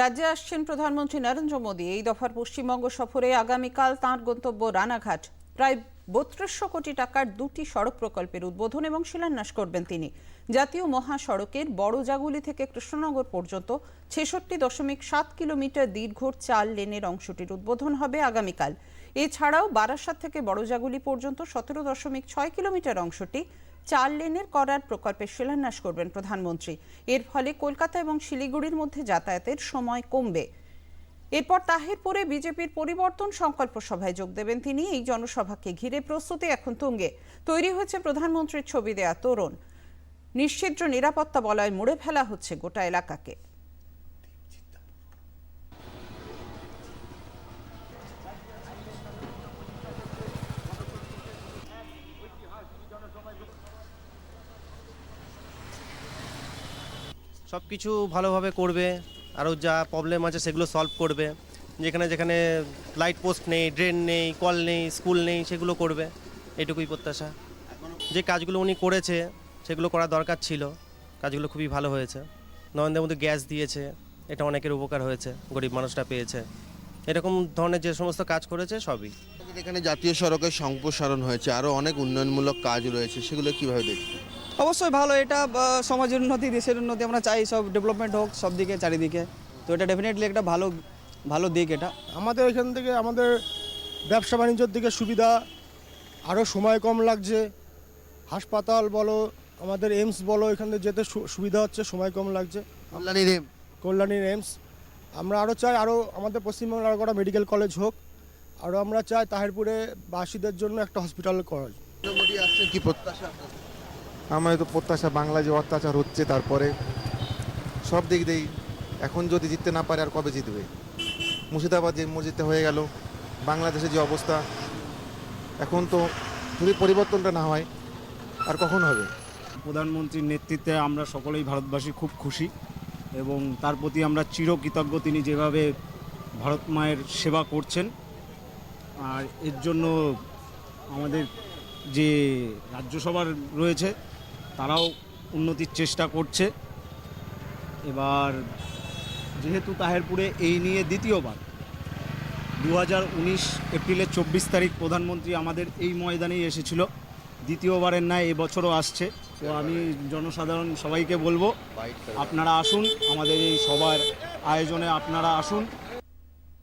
রাজ্যে আসছেন প্রধানমন্ত্রী নরেন্দ্র মোদী। এই দফার পশ্চিমবঙ্গ সফরে আগামীকাল তাঁর গন্তব্য রানাঘাট। প্রায় বত্রিশশো কোটি টাকার দুটি সড়ক প্রকল্পের উদ্বোধন এবং শিলান্যাস করবেন তিনি। জাতীয় মহাসড়কের বড়জাগুলি থেকে কৃষ্ণনগর পর্যন্ত ছেষট্টি দশমিক সাত কিলোমিটার দীর্ঘ চার লেনের অংশটির উদ্বোধন হবে আগামীকাল। এছাড়াও বারাসাত থেকে বড়জাগুলি পর্যন্ত সতেরো দশমিক ছয় কিলোমিটার অংশটি চার লেনের করার প্রকল্পের শিলান্যাস করবেন প্রধানমন্ত্রী। এর ফলে কলকাতা এবং শিলিগুড়ির মধ্যে যাতায়াতের সময় কমবে। এরপর তাহিরপুরে বিজেপির পরিবর্তন সংকল্প সভায় যোগ দেবেন তিনি। এই জনসভাকে ঘিরে প্রস্তুতি এখন তুঙ্গে। তৈরি হয়েছে প্রধানমন্ত্রীর ছবি দেয়া, তোরণ নিশ্চিদ্র নিরাপত্তা বলয় মুড়ে ফেলা হচ্ছে গোটা এলাকাকে। সব কিছু ভালোভাবে করবে, আরও যা প্রবলেম আছে সেগুলো সলভ করবে। যেখানে যেখানে লাইট পোস্ট নেই ড্রেন নেই কল নেই স্কুল নেই, সেগুলো করবে। এটুকুই প্রত্যাশা। যে কাজগুলো উনি করেছে, সেগুলো করা দরকার ছিল। কাজগুলো খুবই ভালো হয়েছে। নরেন্দ্র মোদী গ্যাস দিয়েছে, এটা অনেকের উপকার হয়েছে, গরিব মানুষটা পেয়েছে। এরকম ধরনের যে সমস্ত কাজ করেছে, সবই। এখানে জাতীয় সড়কের সম্প্রসারণ হয়েছে, আরও অনেক উন্নয়নমূলক কাজ রয়েছে, সেগুলো কীভাবে দেখছেন? অবশ্যই ভালো এটা সমাজের উন্নতি দেশের উন্নতি আমরা চাই সব ডেভেলপমেন্ট হোক সব দিকে চারিদিকে। তো এটা ডেফিনেটলি একটা ভালো ভালো দিক এটা। আমাদের এখান থেকে আমাদের ব্যবসা বাণিজ্যের দিকে সুবিধা আরও সময় কম লাগছে। হাসপাতাল বলো আমাদের এইমস বলো এখান থেকে যেতে সু- সুবিধা হচ্ছে সময় কম লাগছে। কল্যাণী রেম। কল্যাণীর এইমস আমরা আরও চাই আরও আমাদের পশ্চিমবঙ্গের আরও কটা মেডিকেল কলেজ হোক আরও আমরা চাই তাহিরপুরে বাসীদের জন্য একটা হসপিটাল করা মোদী আসছেন কি প্রত্যাশা আমার তো প্রত্যাশা বাংলা যে অত্যাচার হচ্ছে তারপরে সব দিক দিয়েই এখন যদি জিততে না পারে আর কবে জিতবে? মুর্শিদাবাদ যে মসজিদে হয়ে গেল, বাংলাদেশের যে অবস্থা, এখন তো যদি পরিবর্তনটা না হয়, আর কখন হবে? প্রধানমন্ত্রীর নেতৃত্বে আমরা সকলেই ভারতবাসী খুব খুশি এবং তার প্রতি আমরা চিরকৃতজ্ঞ তিনি যেভাবে ভারত মায়ের সেবা করছেন। আর এর জন্য আমাদের যে রাজ্যসভার রয়েছে তারাও উন্নতির চেষ্টা করছে। এবার যেহেতু তাহেরপুরে এই নিয়ে দ্বিতীয়বার দু হাজার উনিশ এপ্রিলের চব্বিশ তারিখ প্রধানমন্ত্রী আমাদের এই ময়দানেই এসেছিল। দ্বিতীয়বারের ন্যায় এবছরও আসছে। তো আমি জনসাধারণ সবাইকে বলব, আপনারা আসুন, আমাদের এই সবার আয়োজনে আপনারা আসুন।